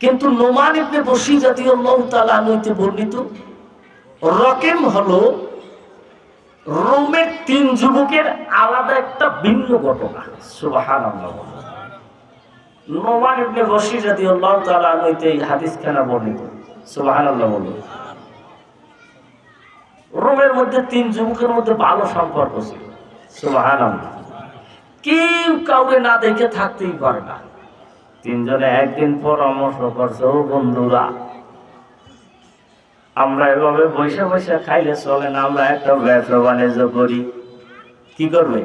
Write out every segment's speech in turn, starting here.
কিন্তু নোমান ইবনে বসি জাতীয় তাআলা নইতে বর্ণিত, রকেম হলো রোমের তিন যুবকের আলাদা একটা ভিন্ন ঘটনা। নোমান ইবনে জাতীয় এই বর্ণিত। রোমের মধ্যে তিন যুবকের মধ্যে ভালো সম্পর্ক ছিল। সুবহানাল্লাহ। কেউ কাউকে না দেখে থাকতেই পারে না। তিনজনে একদিন পরামর্শ করছে, ও বন্ধুরা, আমরা এভাবে বসে বসে খাইলে চলে না, আমরা একটা ব্যবসা বাণিজ্য করি। কি করবে?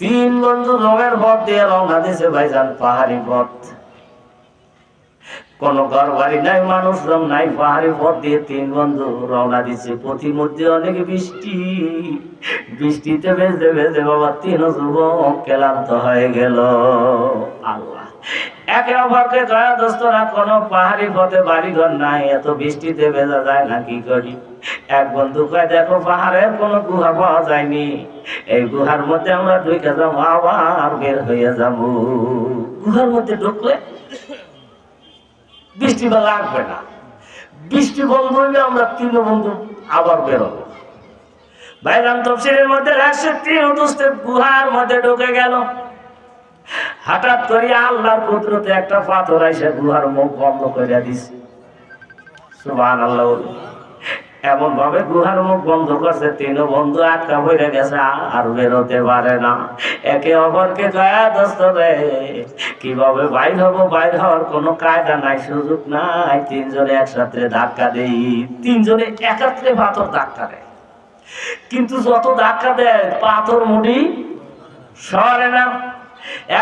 তিন বন্ধু রঙের পথ দিয়ে রওনা দিছে ভাইজান, পাহাড়ি পথ কোন ঘর বাড়ি নাই, মানুষ রং নাই, পাহাড়ি পথ দিয়ে তিন বন্ধু রওনা পথির মধ্যে অনেক বৃষ্টি, বৃষ্টিতে ভেজে ভেজে বাবা তিন যুবক ক্লান্ত হয়ে গেল। আল্লাহ। একে অপরকে দয়া দোস্তরা কোনো পাহাড়ি পথে বাড়ি ঘর নাই। এত বৃষ্টিতে ভেজা যায় না, কি করি? এক বন্ধু কয়, দেখো পাহাড়ের কোনো গুহা পাওয়া যায়নি। এই গুহার মধ্যে আমরা ঢুকে যাব, আবার বের হয়ে যাব। গুহার মধ্যে ঢুকলে বৃষ্টি বা লাগবে না। বৃষ্টি বন্ধ হইলে আমরা তিন বন্ধু আবার বেরোবো। ভাইরাম তফসিলের মধ্যে দুস্তে গুহার মধ্যে ঢুকে গেল। হঠাৎ করে আল্লাহর কুদরতে একটা পাথর আইসে গুহার মুখ বন্ধ করে দিছে। সুবহান আল্লাহ এমন ভাবে গুহার মুখ বন্ধ করছে তিন বন্ধু আটকা হয়ে গেছে, আর বেরোতে পারে না। একে অপরকে দয়া দোস্ত রে, কীভাবে বাইর হব, বাইর হওয়ার কোনো কায়দা নাই, সুযোগ নাই। তিনজনে একসাথে ধাক্কা দেই, তিনজনে একাত্রে পাথর ধাক্কা দেয়। কিন্তু যত ধাক্কা দেয়, পাথর মুড়ি সরে না।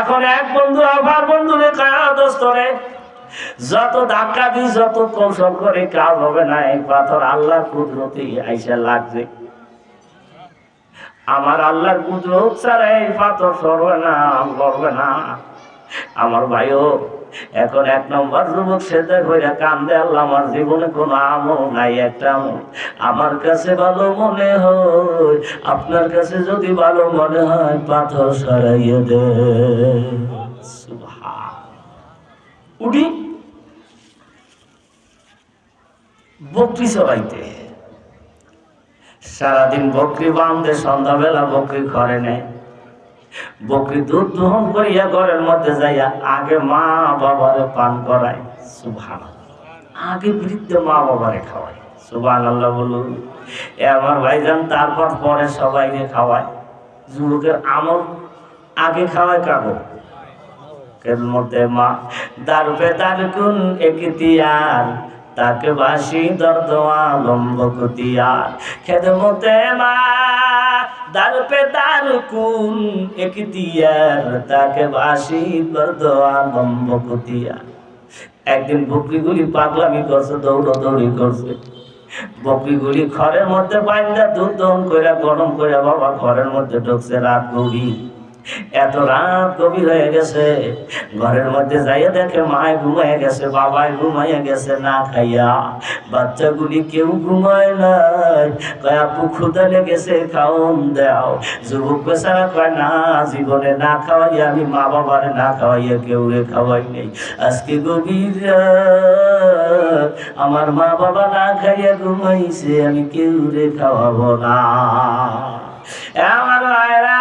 এখন এক বন্ধু, আবার বন্ধু রে কায়া দোস্ত রে যত ধাক্কা দিই যত কৌশল করে কাজ হবে না। এই পাথর আল্লাহর কুদরতি আইসা লাগছে আমার আল্লাহর কুদরত ছাড়া এই পাথর সরবে না করবে না। আমার ভাইও, এখন এক নম্বর যুবক সেটা হইয়া কান্দে, আল্লাহ আমার জীবনে কোনো আমল নাই, একটা আমার কাছে ভালো মনে হয়, আপনার কাছে যদি ভালো মনে হয়, পাথর সরাইয়ে দে। উঠি। বকরি চড়াইতে সারাদিন বকরি বান্ধে সন্ধ্যাবেলা বকরি ঘরে নেয়। বকরি দুধ করিয়া ঘরের মধ্যে যাইয়া আগে মা পান করায়। সুভান আগে বৃদ্ধ মা বাবারে খাওয়ায়। সুভান আল্লাহ বলুন। এ আমার ভাইজান তারপর পরে সবাইকে খাওয়ায়। যুবকের আমল আগে খাওয়ায় কাগো কের মধ্যে মা দারুপে দারকুন একিতিয়ার তাকে বাসি দর্দ আলম্ব কুতিয়ার। খেদমতে মা দারুপে দারকুন দিয়া তাকে বাসি বরদোয়া বম্ব কুতিয়া একদিন বকরিগুলি পাগলামি করছে দৌড় দৌড়ি করছে। বকরিগুলি ঘরের মধ্যে বাইন্দা দুধ দহন করে গরম করে বাবা ঘরের মধ্যে ঢুকছে রাত গভীর। এত রাত গভীর হয়ে গেছে। ঘরের মধ্যে যাইয়া দেখে মায় ঘুমাইয়া গেছে, বাবাই ঘুমাইয়া গেছে না খাইয়া। বাচ্চাগুলি কেউ ঘুমায় নাই। কয়, আপু ক্ষুদা লেগেছে, খাওন দাও। যুবক বেচারা কয়, না, জীবনে না খাওয়াইয়া আমি মা বাবারে না খাওয়াইয়া কেউ রে খাওয়াই নেই। আজকে গভীর আমার মা বাবা না খাইয়া ঘুমাইছে, আমি কেউ রে খাওয়াবো না। আমার ভাইরা!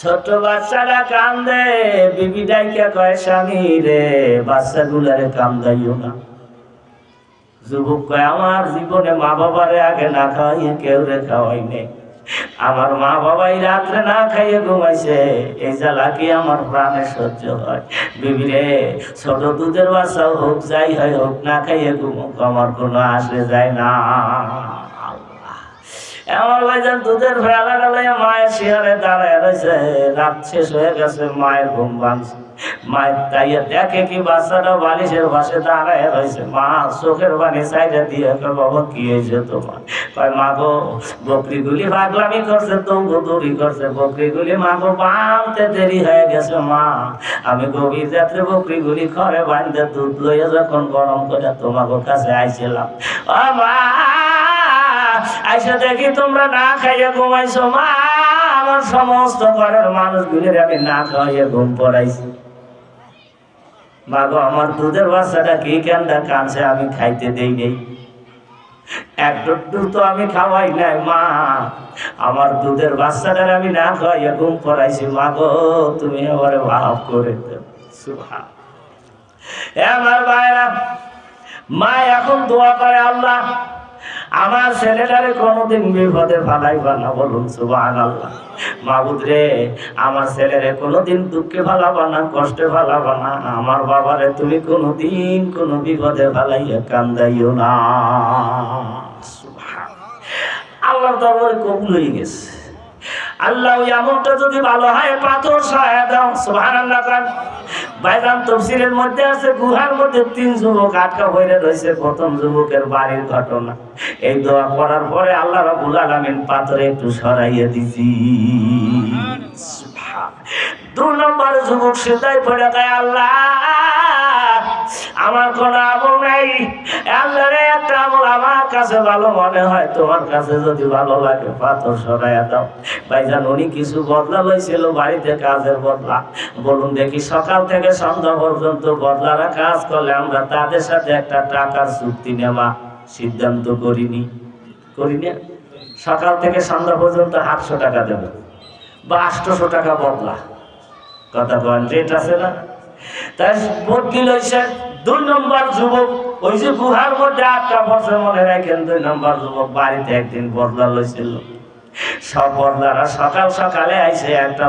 ছোট বাচ্চারা কান্দে, বিবি ডাইকা কয়, স্বামী রে, বাচ্চাগুলারে কান্দাইও না। যুবক কয়, আমার জীবনে মা বাবারে আগে না খাওয়াইয়ে কেউ রে খাওয়াই নেই আমার মা বাবাই রাত্রে না খাইয়ে ঘুমাইছে এই জ্বালা কি আমার প্রাণে সহ্য হয়? বিবি রে, ছোট দুধের বাচ্চা হোক, যাই হয় হোক, না খাইয়ে ঘুমুক, আমার কোনো আসে যায় না। ভাইজান দুধের ডালাইয়া মায়ের শিয়ারে দাঁড়ায় রয়েছে, রাত শেষ হয়ে গেছে, মায়ের ঘুম ভাঙছে। মায়ের তাইয়া দেখে কি বাচ্চাটা বালিশের পাশে দাঁড়ায় রয়েছে। মা চোখের সাইডে দিয়ে বাবা, কি হয়েছে তোমার? কয়, মা গো, বকরিগুলি পাগলামি করছে, তবু দৌড়ি করছে। বকরিগুলি, মা গো, বাঁধতে দেরি হয়ে গেছে, মা। আমি গভীর রাত্রে বকরিগুলি ঘরে বাঁধতে দুধ লইয়া যখন গরম করে তোমাকে কাছে আইছিলাম। আইসা দেখি তোমরা না খাইয়া ঘুমাইছো, মা, আমার সমস্ত ঘরের মানুষগুলির আমি না খাইয়া ঘুম পড়াইছি। মাগো, আমার দুধের বাচ্চাটা কি কেনটা কানছে আমি খাইতে দেই নেই। একটু তো আমি খাওয়াই নাই, মা, আমার দুধের আমি না খাওয়াইয়া ঘুম পড়াইছি। মা গো তুমি আমার ভাব করে আমার ভাইরা, মা, এখন দোয়া করে আল্লাহ আমার ছেলেটারে কোনোদিন বিপদে ফালাইবা না বলুন সুবাহ আল্লাহ মাবুদ রে, আমার ছেলেরে কোনোদিন দুঃখে ফালাবা না, কষ্টে ফালাবা না। আমার বাবারে তুমি কোনোদিন কোনো বিপদে ফালাইয়া কান্দাইও না। আল্লাহর দরবারে কবুল হয়ে গেছে। আল্লাহ ওই যদি ভালো হয়, পাথর সহায় দাও কান বাইরাম তফসিলের মধ্যে আছে, গুহার মধ্যে তিন যুবক আটকা হয়ে রয়েছে, প্রথম যুবকের বাড়ির ঘটনা। এই দোয়া করার পরে আল্লাহ রাবুল আলমিন পাথরে একটু সরাইয়ে দিছি। দু নম্বর যুবক সেটাই পড়ে গায় আল্লাহ! আমার কোন আমল নাই। আল্লাহ একটা আমল আমার কাছে ভালো মনে হয়, তোমার কাছে যদি ভালো লাগে, পাথর সরাইয়া দাও। ভাইজান, উনি কিছু বদলা লইছিল, বাড়িতে কাজের বদলা। বলুন দেখি, সকাল থেকে সন্ধ্যা পর্যন্ত বদলারা কাজ করলে আমরা তাদের সাথে একটা টাকার চুক্তি নেওয়া সিদ্ধান্ত করিনি। করিনি? সকাল থেকে সন্ধ্যা পর্যন্ত আটশো টাকা দেবে। বা আটশোশো টাকা বদলা। কথা কন রেট আছে না? দুই নম্বর যুবক। ওই যে গুহার মনে দুই নম্বর যুবক বাড়িতে একদিন লইছিল। সব বদলারা সকাল সকালে আইছে, একটা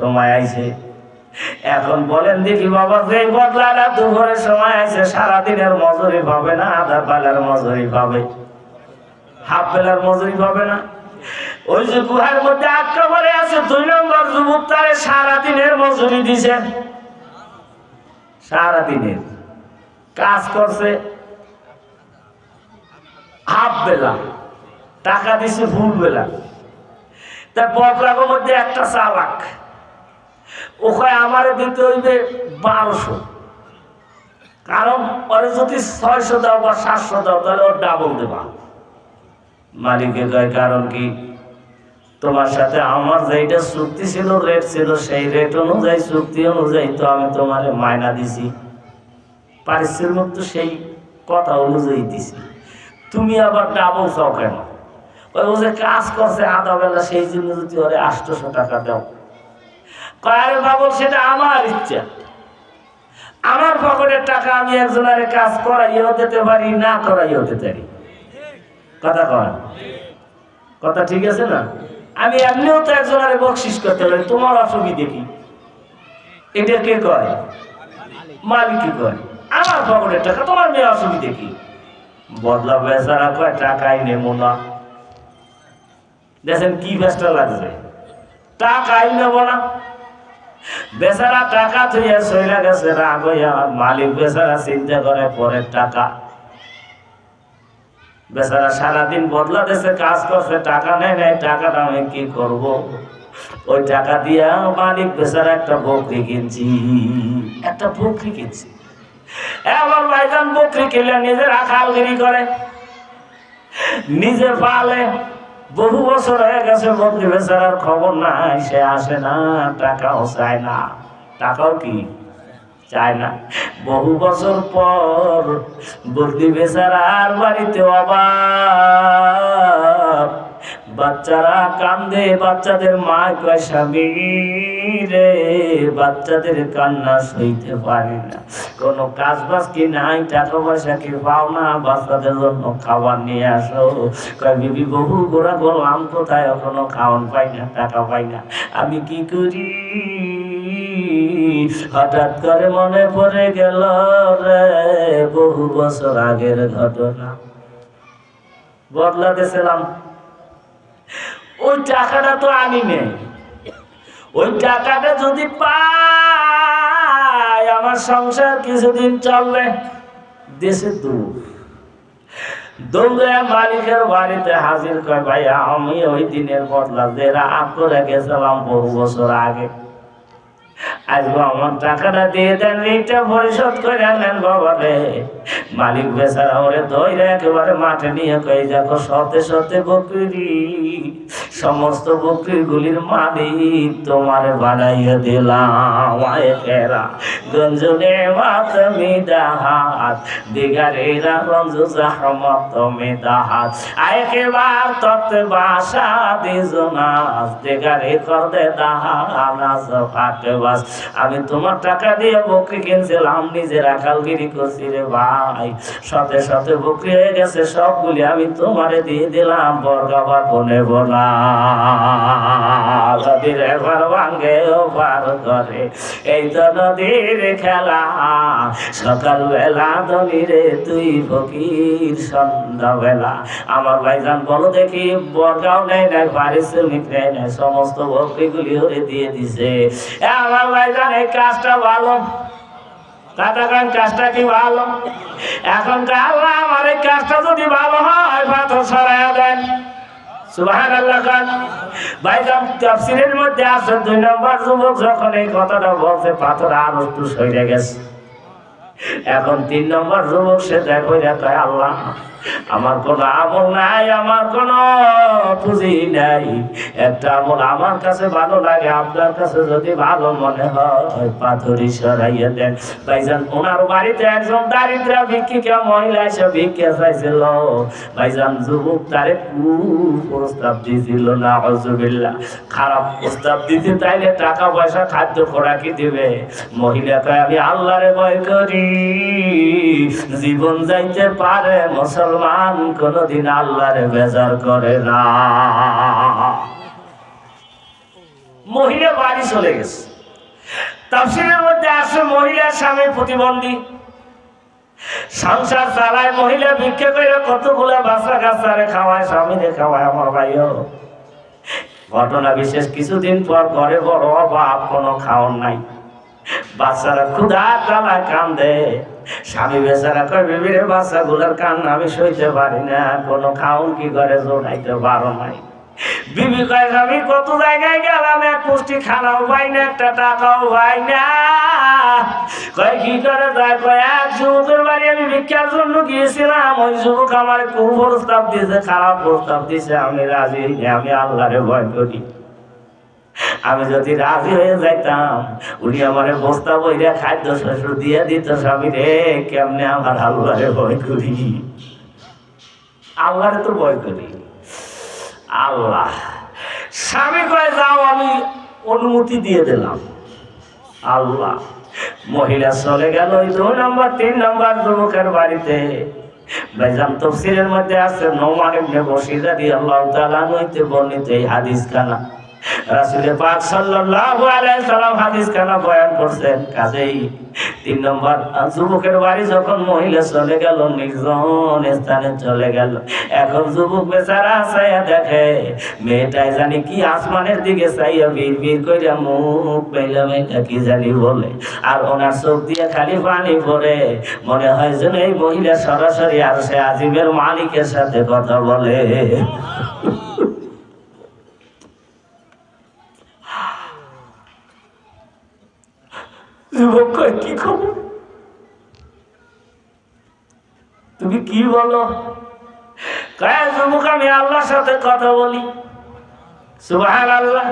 সময় আইছে। এখন বলেন দেখি বাবা, যে বদলাটা দুপুরের সময় আইছে, সারাদিনের মজুরি পাবে না, আধা বেলার মজুরি পাবে? হাফ বেলার মজুরি পাবে না? ওই যে গুহার মধ্যে আক্রমণে আছে, দুই নম্বর যুবক তারে সারাদিনের মজুরি দিছে। সারাদিনের কাজ করছে। হাফ বেলা, টাকা দিছে ফুল বেলা। তার বদলাগের মধ্যে একটা চালাক ওখানে আমারে দিতে হইবে বারোশো। কারণ ওরে যদি ছয়শো দাও বা সাতশো দাও, তাহলে ওর ডাবল দেবা। মালিকের কারণ কি? তোমার সাথে আমার যেটা চুক্তি ছিল রেট ছিল, সেই রেট অনুযায়ী চুক্তি অনুযায়ী তো আমি তোমার মায়না দিছি। পারিশ্রমিক তো সেই কথা অনুযায়ী দিছি। তুমি আবার ডাবল চাও কেন? ওই যে কাজ করছে আধা বেলা, সেই জন্য যদি ওরে আটশোশো টাকা দাও। কয়ারে বাবল, সেটা আমার ইচ্ছা। আমার পকেটের টাকা আমি একজনের কাজ করাইও দিতে পারি, না করাইও দিতে পারি। কথা কয়। কথা ঠিক আছে না? আমি এমনিও তো একজনের বকশিস করতে পারি, তোমার অসুবিধে কি? এটা কে কয়? মালিক কি কয়? আমার পকেটের টাকা, তোমার মেয়ে অসুবিধে কি? বদলা বেচারা কয়, টাকাই নেব না। দেখেন কি ব্যস্ত লাগছে। টাকাই নেব না। বেচারা টাকা থইয়া সইলা গেছে, রাগ মালিক বেচারা চিন্তা করে, পরের টাকা। বেচারা সারাদিন বদলা দেশে কাজ করছে, টাকা নেয় নাই, টাকাটা আমি কি করব? ওই টাকা দিয়া মালিক বেচারা একটা বকরি কিনছি। একটা বকরি কিনছি। আমার ভাইজান বকরি কিনলে নিজের আখালগিরি করে। নিজে পালে, বহু বছর হয়ে গেছে বকরি বেচারার খবর নাই, সে আসে না, টাকাও চায় না। টাকাও কি? চায় না। বহু বছর পর বকরি বেচারার বাড়িতে অভাব বাচ্চারা কান্দে, বাচ্চাদের মা কয়, স্বামী রে, বাচ্চাদের কান্না সইতে পারি না। কোনো কাজ বাজ কি নাই, টাকা পয়সা কি পাও না, বাচ্চাদের জন্য খাবার নিয়ে আসো। কয়, বিবি বহু গোড়া করলাম কোথায় এখনও খাওয়ান পাই না, টাকা পাই না। আমি কি করি? হঠাৎ করে মনে পড়ে গেল রে, বহু বছর আগের ঘটনা। বদলাতেছিলাম ওই টাকাটা তো আনি নেই। ওই টাকাটা যদি পাই, আমার সংসার কিছুদিন চলবে। দেশে দূর দৌড়ে মালিকের বাড়িতে হাজির কয় ভাই আমি ওই দিনের বদলা যে রাগ করে গেছিলাম বহু বছর আগে। আজকে আমার টাকাটা দিয়ে দেন ঋণটা পরিশোধ করে আনেন বাবা রে মালিক বেচারা ওরে ধৈরে একেবারে মাঠে নিয়ে কই দেখো সতে সতে বকরি, সমস্ত বকরিগুলির মালিক তোমার বানাইয়া দিলাম। ফেরা, গঞ্জনে মাত মিদাহাত দিগারেরা মিদাহাত বাসা দিজনাস দিগারে আমি তোমার টাকা দিয়ে বকরি কিনছিলাম নিজে রাখালগিরি করছি রে ভাই সাথে সাথে হয়ে গেছে সবগুলি আমি তোমারে দিয়ে দিলাম, বর্গাবার বনে বোনা। নদীর এবার ভাঙ্গে ও পার করে এই তো নদীর খেলা। সকাল বেলা ধনীরে তুই ফকির সন্ধ্যা বেলা আমার ভাইজান, বলো দেখি, বর্গাও নেই নাই পারিশ্রমিক নেই নাই সমস্ত বকরিগুলি ওরে দিয়ে দিছে। আমার ভাইজান, এই কাজটা ভালো। কাটাকান কাজটা কি ভালো? এখন আল্লাহ আমার এই কাজটা যদি ভালো হয়, পাথর সরাইয়া দেন। আছে দুই নম্বর যুবক, যখন এই কথাটা পাথর গেছে। এখন তিন নম্বর যুবক, সে আল্লাহ। আমার কোন আমল নাই, আমার কোন পুঁজি নাই। একটা আমল আমার কাছে ভালো লাগে, আপনার কাছে যদি ভালো মনে হয়, পাথরি সরাইয়া দেন। ভাইজান ওনার বাড়িতে একজন দারিদ্রা ভিক্ষিকা মহিলা এসে ভিক্ষা চাইছিল। ভাইজান যুবক তারে প্রস্তাব দিয়েছিল না হজুবিল্লা খারাপ প্রস্তাব দিতে তাইলে টাকা পয়সা খাদ্য খোরাকি দিবে। মহিলা কয়, আমি আল্লাহরে ভয় করি। জীবন যাইতে পারে, মুসলমান কোনদিন আল্লাহরে বেজার করে না। মহিলা বাড়ি চলে গেছে। তাফসিলের মধ্যে আসে মহিলার স্বামী প্রতিবন্ধী। সংসার চালায়, মহিলা ভিক্ষে করে কতগুলা বাচ্চা কাচ্চারে খাওয়ায়, স্বামীরে খাওয়ায়, আমার ভাইও ঘটনা বিশেষ, কিছুদিন পর ঘরে বড় অভাব, কোনো খাওয়ার নাই। বাচ্চারা ক্ষুধা কান্দে। স্বামী বেচারা কয়, বিবিরে বাচ্চাগুলোর কান্না আমি সইতে পারি না, কোনো খাওন কি করে জোড়াইতে পারো নাই? বিবি কয় আমি কত জায়গায় গেলাম, এক পুষ্টি খানাও পাই না, একটা টাকাও পাই না। কয়, কি করে যায়? কয়, এক যুবকের বাড়ি আমি ভিক্ষার জন্য গিয়েছিলাম, ওই যুবক আমার খুব প্রস্তাব দিয়েছে, খারাপ প্রস্তাব দিয়েছে, আমি রাজি আমি আল্লাহরে ভয় করি। আমি যদি রাজি হয়ে যাইতাম, উনি আমার বস্তা বইরা খাদ্য শস্য দিয়ে দিত স্বামী রে, কেমনে আমার আল্লাহরে ভয় করি? আল্লাহরে তো ভয় করি। আল্লাহ, স্বামী কয় যাও, আমি অনুমতি দিয়ে দিলাম। আল্লাহ, মহিলা চলে গেল ওই দুই নম্বর, তিন নম্বর যুবকের বাড়িতে। ভাইজান তফসিলের মধ্যে আছে নৌমান ইবনে বশির রাদিয়াল্লাহু তাআলা হইতে বর্ণিত এই হাদিস খানা রাসূল পাক সাল্লাল্লাহু আলাইহি সাল্লাম হাদিস খানা বয়ান করছেন, কাজেই তিন নম্বর যুবকের বাড়ি যখন মহিলা চলে গেল, নির্জন স্থানে চলে গেল। এখন যুবক বেচারা চাইয়া দেখে, মেয়েটাই জানি কি আসমানের দিকে চাইয়া বীর বীর কইরা মুখ পেলা মেয়েটা কি জানি বলে। আর ওনার চোখ দিয়ে খালি পানি পড়ে। মনে হয় যেন এই মহিলা সরাসরি আর সে আজিমের মালিকের সাথে কথা বলে। যুবক কি খবর? তুমি কি বলো? যুবক, আমি আল্লাহর সাথে কথা বলি। সুহার আল্লাহ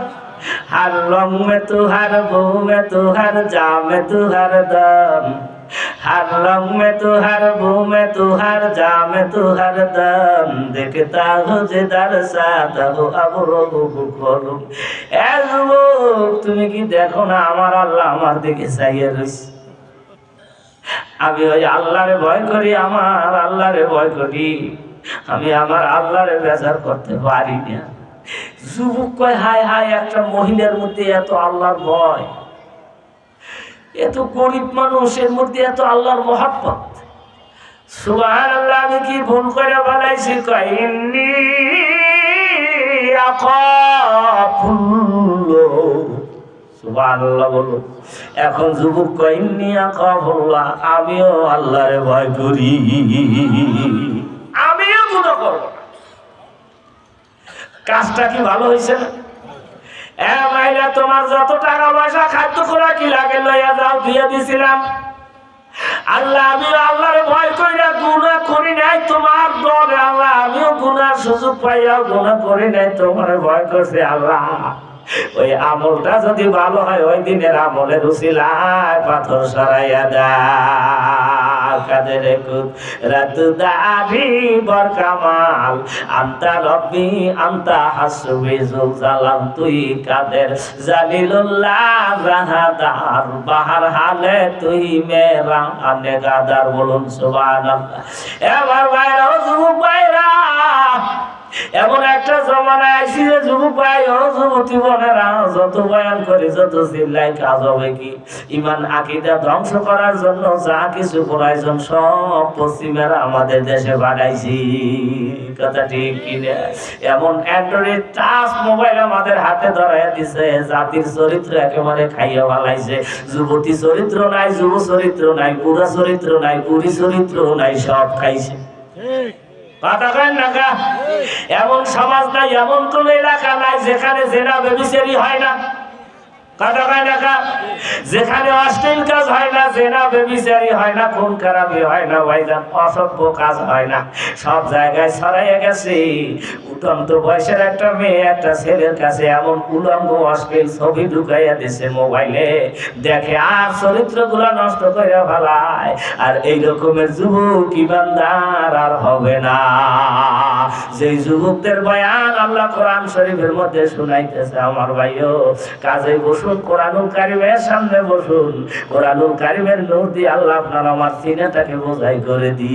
হার রং মে তুহার বউ মে তুহার যা মে তুহার দাম। हर रंग में तो हर भू জামে तो हर जा में तो हर दम। देखता हो जे তুমি কি দেখো না আমার আল্লাহ আমার দিকে চাইয়ে রয়েছে আমি ওই আল্লাহরে ভয় করি, আমার আল্লাহরে ভয় করি। আমি আমার আল্লাহরে বেজার করতে পারি না। যুবক কয়, হায় হায়, একটা মহিলার মধ্যে এত আল্লাহর ভয়। এত গরিব মানুষের মধ্যে এত আল্লাহর মহাব্বত। সুবাহ আল্লাহ আমি কি ভুল করে বানাইছি সুবহানাল্লাহ এখন যুবক কয়, ইন্নি আখাফুল্লাহ, আমিও আল্লাহরে ভয় করি। আমিও গুনাহ করব কাজটা কি ভালো হয়েছে না? তোমার যত টাকা পয়সা খাদ্য খোরা কি লাগে লইয়া যাও, দিয়ে দিছিলাম। আল্লাহ আমি আল্লাহরে ভয় না গুনাহ করি নাই, তোমার ডরে আল্লাহ, আমিও গুনার সুযোগ পাইয়া গুনাহ করি নাই, তোমার ভয় করছে আল্লাহ। ওই আমলটা যদি ভালো হয়, ওই দিনের আমলের উসিলায় পাথর সরাইয়া কুত রাতু দাবি বর কামাল, আন্তা রব্বি, আন্তা হাসবি জুল জালাম তুই কাদের জালিলুল্লাহ, রাহাদার বাহার হালে তুই মেরা আনে গাদার বলুন সুবহানাল্লাহ। এবার ও যুবক বাইরা এমন একটা জমানায় আইসি যে যুবক ভাই ও যুবতী বোনেরা যত বয়ান করে, যত চিল্লাই কাজ হবে কি? ইমান, আকিদা ধ্বংস করার জন্য যা কিছু প্রয়োজন সব পশ্চিমেরা আমাদের দেশে বানাইছি। কথা ঠিক কিনা এমন অ্যান্ড্রয়েড টাচ মোবাইল আমাদের হাতে ধরাই দিছে, জাতির চরিত্র একেবারে খাইয়া ভালাইছে যুবতী চরিত্র নাই, যুব চরিত্র নাই, বুড়া চরিত্র নাই, বুড়ি চরিত্র নাই, সব খাইছে। কথা না? এমন সমাজ নাই এমন কোন এলাকা নাই যেখানে জেনা বেবিচারি হয় না যেখানে কাজ হয় না হয় না হয় না সব জায়গায় একটা মেয়ে কাছে এমন উলঙ্গ অশ্লীল ছবি ঢুকাইয়া দিছে মোবাইলে। দেখে আর চরিত্র চরিত্রগুলো নষ্ট করে ফেলায়। আর এই রকমের যুবক ইমানদার আর হবে না। যেই যুবকদের বয়ান আল্লাহ কোরআন শরীফের মধ্যে শুনাইতেছে, আমার ভাইও, কাজে বসুন, কোরআনুল কারিমের সামনে বসুন। কোরআনুল কারিমের নূর আল্লাহ আপনার আমার তাকে বোঝাই করে দি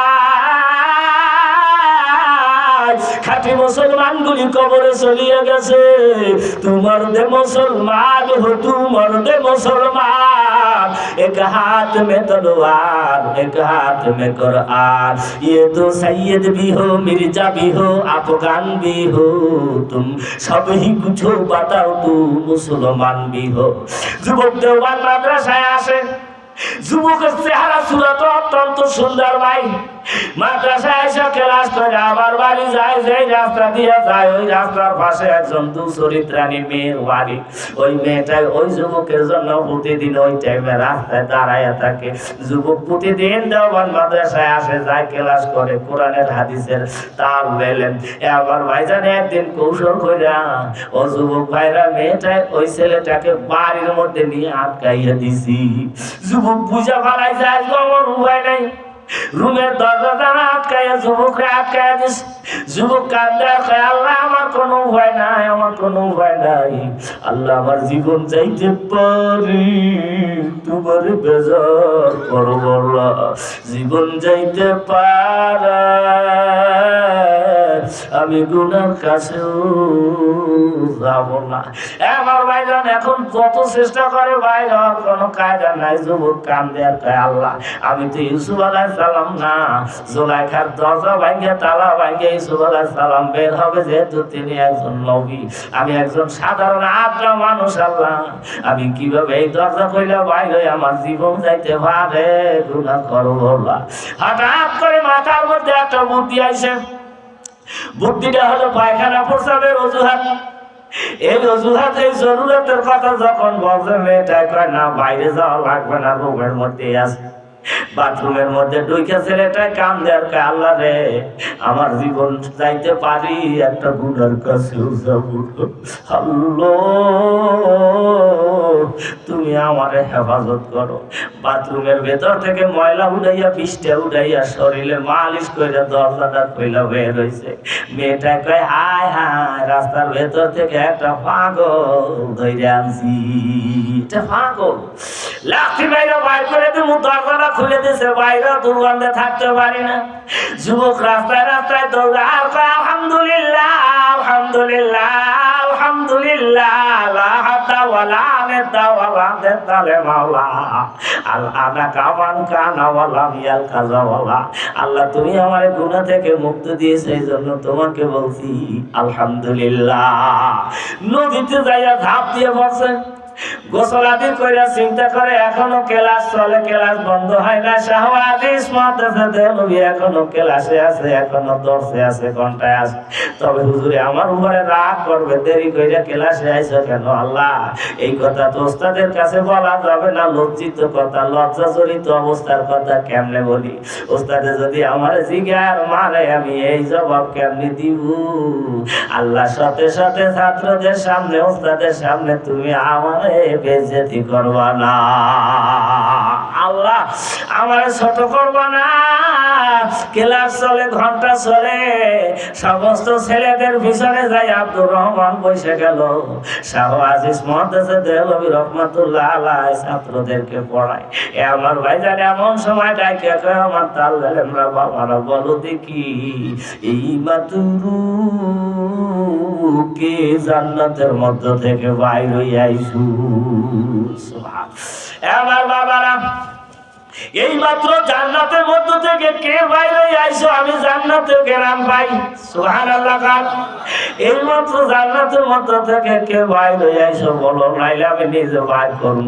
খাঁটি মুসলমান গুলি কবরে চলিয়ে গেছে তোমার দে মুসলমান হো তোমার দে মুসলমান এক হাত মে তলোয়ার এক হাত মে कुरान ये तो सैयद भी हो मिर्जा भी हो अफगान भी हो तुम सब ही कुछ हो बताओ तू मुसलमान भी हो যুবক দেওয়ান মাদ্রাসায় আসে যুবকের চেহারা সুরত অত্যন্ত সুন্দর ভাই মাদ্রাসায় এসে ক্লাস করে আবার বাড়ি যায়, যেই রাস্তা দিয়ে যায়, ওই রাস্তার পাশে একজন দু চরিত্রানি মেয়ের বাড়ি। ওই মেয়েটাই ওই যুবকের জন্য ওই টাইমে রাস্তায় দাঁড়াইয়া থাকে। যুবক দেওয়ান মাদ্রাসায় আসে, যায় ক্লাস করে, কোরআনের, হাদিসের তাল বেলেন আবার একদিন কৌশল কইরা, ও যুবক ভাইরা, মেয়েটাই ওই ছেলেটাকে বাড়ির মধ্যে নিয়ে আটকাইয়া দিছি। যুবক বুঝা ফালাই যায় নাই। রুমের দরজা দিস। কান্দার আল্লাহ, আমার কোনো উপায় নাই, আমার কোনো উপায় নাই। আল্লাহ আমার জীবন চাইতে পারি, তোমার বেজার করবলা জীবন যাইতে পারা। আমি গুনার কাছেও যাব না। আমার ভাইজান, এখন যত চেষ্টা করে হওয়ার কোনো কায়দা নাই, যুবক কান্দে আর কয়, আল্লাহ, আমি তো ইউসুফ আলাহ সালাম না। জোলাইখার দরজা ভাঙ্গে তালা ভাঙ্গে ইউসুফ আলাহ সালাম বের হবে, যেহেতু তিনি একজন নবী। আমি একজন সাধারণ আদ্রা মানুষ, আল্লাহ। আমি কীভাবে এই দরজা কইলে বাইরে আমার জীবন যাইতে পারে? গুণা হঠাৎ করে মাথার মধ্যে একটা বুদ্ধি আইসে। বুদ্ধিটা হলো পায়খানা প্রস্রাবের অজুহাত। এই অজুহাত, এই জরুরতের কথা যখন বলছে মেয়েটা কয়, না, বাইরে যাওয়া লাগবে না, রুমের মধ্যে আছে। বাথরুমের মধ্যে ঢুকে ছেলেটা দেয়ার কয়, আল্লাহ রে, আমার জীবন যাইতে পারি? একটা কাছেও যাব। তুমি আমারে হেফাজত করো। বাথরুমের ভেতর থেকে ময়লা উঠাইয়া বৃষ্টি উঠাইয়া শরীরে মালিশ করে দরজাটা কইলা বের হয়েছে মেয়েটা কয়, হায় হায়, রাস্তার ভেতর থেকে একটা পাগল ধরে আনছি। এটা পাগল? লাঠি বাইরে বাইর করে তুমি দরজাটা খুলে দিছে, বাইরে দুর্গন্ধে থাকতে পারি না। যুবক রাস্তায় রাস্তায় দৌড়া আলহামদুলিল্লাহ আলহামদুলিল্লাহ আলহামদুলিল্লাহ আল্লাহ, তুমি আমার গুনাহ থেকে মুক্ত দিয়েছ, এই জন্য তোমাকে বলছি, আলহামদুলিল্লাহ। নদীতে যাইয়া ঝাঁপ দিয়ে বসে। এই কথা ওস্তাদের লজ্জিত কথা অবস্থার কথা কেমনে বলি? ওস্তাদে যদি আমার জিগার মারে, আমি এই জবাব কেমনে দিব? আল্লাহ সাথে সাথে ছাত্রদের সামনে, ওস্তাদের সামনে তুমি আমারে বেজেতি আল্লাহ, আমার ছোট ক্লাস চলে, ঘণ্টা চলে। সমস্ত ছেলেদের যাই আব্দুর রহমান বসে গেল। মহাদেশে রহমাতুল্লাহ আলাই ছাত্রদেরকে পড়ায়। এ আমার ভাই জানে এমন সময় ডাকে আমার তাল আমরা বাবারা বলো দেখি, এই মাতুরু কে জান্নাতের মধ্য থেকে বাইর হইয়া আইসু আমার বাবারা, এই মাত্র জান্নাতের মধ্য থেকে কে বাইরে আইসো, আমি জান্নাতে গেলাম ভাই। সুহান এই মাত্র জান্নাতের মধ্য থেকে কে বাইরে আইসো বলো, নাইলে আমি নিজে বাইর করব।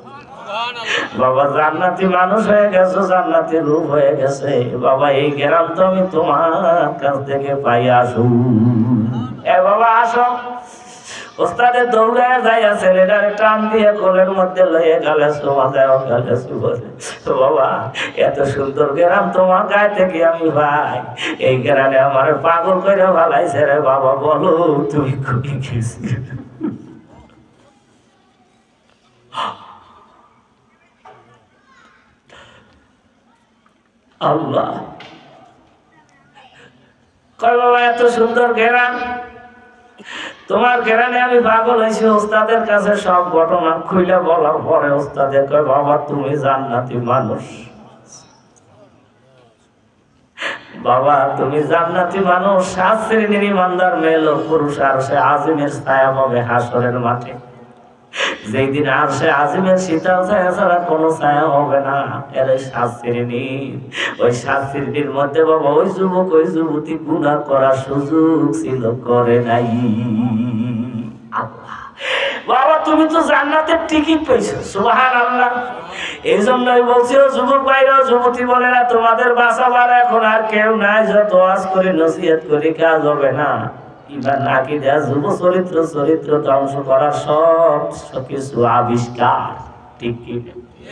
বাবা জান্নাতি মানুষ হয়ে গেছে, জান্নাতি রূপ হয়ে গেছে। বাবা, এই গ্রাম তো আমি তোমার কাছ থেকে পাই আসু। এ বাবা, আসো। ওস্তাদের দৌড়ায় যাইয়া ছেলেটার টান দিয়ে কোলের মধ্যে লইয়ে গেলে সোমা গেলে বলে। তো বাবা, এত সুন্দর গ্রাম তোমার গায়ে থেকে আমি ভাই এই গ্রামে আমার পাগল করে ভালাইছে রে বাবা, বলো, তুমি খুবই গেছি আল্লাহ। বাবা, এত সুন্দর ঘেরান। তোমার ঘেরানে আমি পাগল হয়েছি, ওস্তাদের কাছে সব ঘটনা খুলে বলার পরে ওস্তাদে কয়, বাবা, তুমি জান্নাতি মানুষ। বাবা, তুমি জান্নাতি মানুষ। সাত শ্রেণির ইমানদার মেয়ে লোক, পুরুষ আর সে আজিমের ছায়া পাবে হাসরের মাঠে। যেই দিন আর আজিমের শীতল ছায়া ছাড়া কোনো ছায়া হবে না। এর শ্রেণির ওই সাত শ্রেণির মধ্যে বাবা ওই যুবক, ওই যুবতী গুণা করার সুযোগ ছিল, করে নাই। বাবা, তুমি তো জান্নাতের টিকিট পেয়েছ সুবাহান আল্লাহ এই জন্যই বলছি যুবক ভাইরা যুবতী না তোমাদের বাঁচাবার এখন আর কেউ নাই, যত আজ করে, নসিহত করে, কাজ হবে না। ইমান নাকি দেয়া যুব চরিত্র চরিত্র ধ্বংস করার সব কিছু আবিষ্কার। ঠিক কি